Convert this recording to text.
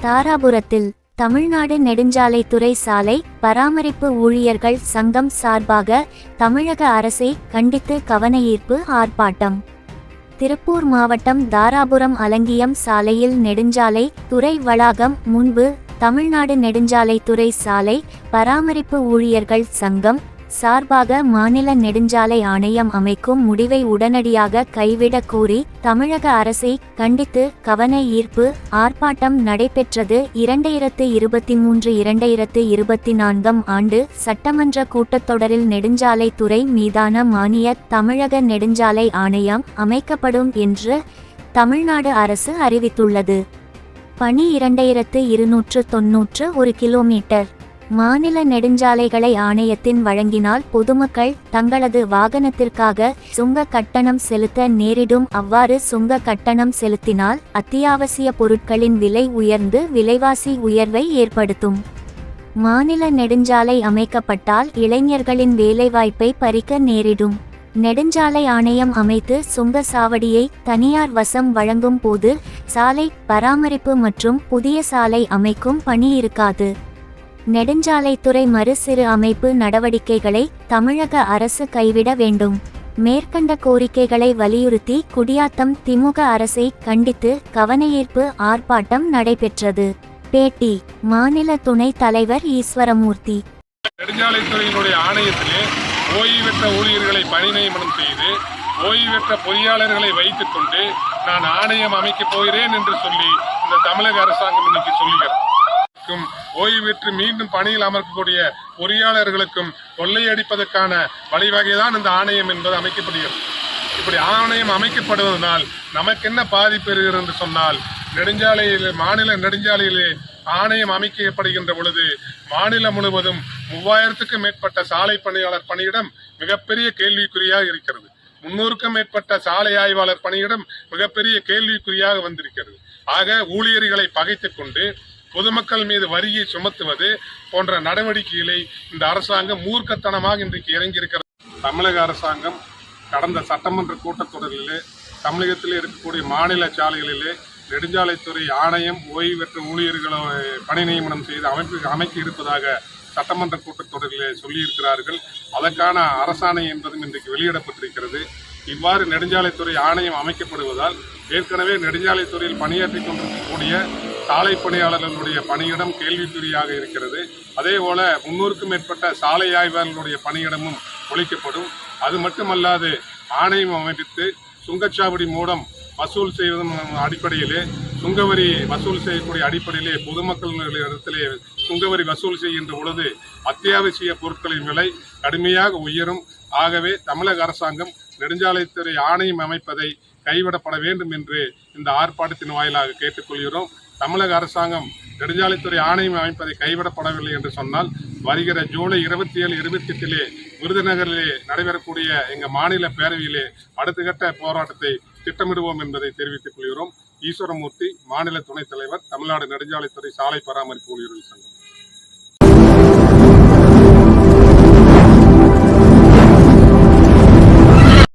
தாராபுரத்தில் தமிழ்நாடு நெடுஞ்சாலைத்துறை சாலை பராமரிப்பு ஊழியர்கள் சங்கம் சார்பாக தமிழக அரசை கண்டித்து கவனஈர்ப்பு ஆர்ப்பாட்டம். திருப்பூர் மாவட்டம் தாராபுரம் அலங்கியம் சாலையில் நெடுஞ்சாலை துறை வளாகம் முன்பு தமிழ்நாடு நெடுஞ்சாலைத்துறை சாலை பராமரிப்பு ஊழியர்கள் சங்கம் சார்பாக மாநில நெடுஞ்சாலை ஆணையம் அமைக்கும் முடிவை உடனடியாக கைவிடக் கூறி தமிழக அரசை கண்டித்து கவன ஈர்ப்பு ஆர்ப்பாட்டம் நடைபெற்றது. இரண்டாயிரத்து இருபத்தி மூன்று இரண்டாயிரத்து இருபத்தி நான்காம் ஆண்டு சட்டமன்ற கூட்டத்தொடரில் நெடுஞ்சாலை துறை மீதான மானிய தமிழக நெடுஞ்சாலை ஆணையம் அமைக்கப்படும் என்று தமிழ்நாடு அரசு அறிவித்துள்ளது. பணி இரண்டாயிரத்து இருநூற்று தொன்னூற்று ஒரு கிலோமீட்டர். மாநில நெடுஞ்சாலைகளை ஆணையத்தின் வழங்கினால் பொதுமக்கள் தங்களது வாகனத்திற்காக சுங்க கட்டணம் செலுத்த நேரிடும். அவ்வாறு சுங்க கட்டணம் செலுத்தினால் அத்தியாவசிய பொருட்களின் விலை உயர்ந்து விலைவாசி உயர்வை ஏற்படுத்தும். மாநில நெடுஞ்சாலை அமைக்கப்பட்டால் இளைஞர்களின் வேலைவாய்ப்பை பறிக்க நேரிடும். நெடுஞ்சாலை ஆணையம் அமைத்து சுங்க சாவடியை தனியார் வசம் வழங்கும் போது சாலை பராமரிப்பு மற்றும் புதிய சாலை அமைக்கும் பணி இருக்காது. நெடுஞ்சாலைத்துறை மறுசிறு அமைப்பு நடவடிக்கைகளை தமிழக அரசு கைவிட வேண்டும். மேற்கண்ட கோரிக்கைகளை வலியுறுத்தி குடியாத்தம் திமுக அரசை கண்டித்து கவனஈர்ப்பு ஆர்ப்பாட்டம் நடைபெற்றது. பேட்டி மாநில துணைத் தலைவர் ஈஸ்வரமூர்த்தி. நெடுஞ்சாலைத்துறையினுடைய ஆணையத்திலே ஓய்வு பெற்ற ஊழியர்களை பணி நியமனம் செய்து ஓய்வு பெற்ற பொறியாளர்களை வைத்துக் கொண்டு நான் ஆணையம் அமைக்கப் போகிறேன் என்று சொல்லி இந்த தமிழக அரசாங்கம் இன்னைக்கு சொல்லுகிறது. பணியாளர்களுக்கும் ஓய்வு பெற்று மீண்டும் பணியில் அமர்க்கக்கூடிய பொறியாளர்களுக்கும் கொள்ளையடிப்பதற்கான வழிவகைதான் இந்த ஆணையம் என்பது அமைக்கப்படுகிறது. இப்படி ஆணையம் அமைக்கப்படுவதனால் நமக்கு என்ன பாதிப்பு இருக்கிறது என்று சொன்னால் நெடுஞ்சாலையில் மாநில நெடுஞ்சாலையிலே ஆணையம் அமைக்கப்படுகின்ற பொழுது மாநிலம் முழுவதும் மூவாயிரத்துக்கும் மேற்பட்ட சாலை பணியாளர் பணியிடம் மிகப்பெரிய கேள்விக்குறியாக இருக்கிறது. முன்னூறுக்கும் மேற்பட்ட சாலை ஆய்வாளர் பணியிடம் மிகப்பெரிய கேள்விக்குறியாக வந்திருக்கிறது. ஆக ஊழியர்களை பகைத்துக் கொண்டு பொதுமக்கள் மீது வரியை சுமத்துவது போன்ற நடவடிக்கைகளை இந்த அரசாங்கம் மூர்க்கத்தனமாக இன்றைக்கு இறங்கியிருக்கிறது. தமிழக அரசாங்கம் கடந்த சட்டமன்ற கூட்டத்தொடரிலே தமிழகத்தில் இருக்கக்கூடிய மாநில சாலைகளிலே நெடுஞ்சாலைத்துறை ஆணையம் ஓய்வு பெற்ற ஊழியர்களை பணி நியமனம் செய்து அமைப்பு அமைக்க இருப்பதாக சட்டமன்ற கூட்டத்தொடரிலே சொல்லியிருக்கிறார்கள். அதற்கான அரசாணை என்பதும் இன்றைக்கு வெளியிடப்பட்டிருக்கிறது. இவ்வாறு நெடுஞ்சாலைத்துறை ஆணையம் அமைக்கப்படுவதால் ஏற்கனவே நெடுஞ்சாலைத்துறையில் பணியாற்றிக் கொண்டிருக்கக்கூடிய சாலை பணியாளர்களுடைய பணியிடம் கேள்விக்குறியாக இருக்கிறது. அதே போல முன்னூறுக்கும் மேற்பட்ட சாலை ஆய்வாளர்களுடைய பணியிடமும் ஒழிக்கப்படும். அது மட்டுமல்லாது ஆணையம் அமைத்து சுங்கச்சாவடி மூலம் வசூல் செய்வதன் அடிப்படையிலே சுங்கவரி வசூல் செய்யக்கூடிய அடிப்படையிலே பொதுமக்கள் இடத்திலே சுங்கவரி வசூல் செய்கின்ற பொழுது அத்தியாவசிய பொருட்களின் விலை கடுமையாக உயரும். ஆகவே தமிழக அரசாங்கம் நெடுஞ்சாலைத்துறை ஆணையம் அமைப்பதை கைவிடப்பட வேண்டும் என்று இந்த ஆர்ப்பாட்டத்தின் வாயிலாக கேட்டுக்கொள்கிறோம். தமிழக அரசாங்கம் நெடுஞ்சாலைத்துறை ஆணையம் அமைப்பதை கைவிடப்படவில்லை என்று சொன்னால் வருகிற ஜூலை இருபத்தி ஏழு இருபத்தி எட்டிலே விருதுநகரிலே நடைபெறக்கூடிய எங்கள் மாநில பேரவையிலே அடுத்த கட்ட போராட்டத்தை திட்டமிடுவோம் என்பதை தெரிவித்துக் கொள்கிறோம். ஈஸ்வரமூர்த்தி மாநில துணைத் தலைவர் தமிழ்நாடு நெடுஞ்சாலைத்துறை சாலை பராமரிப்பு ஊழியர்கள் சங்கம்.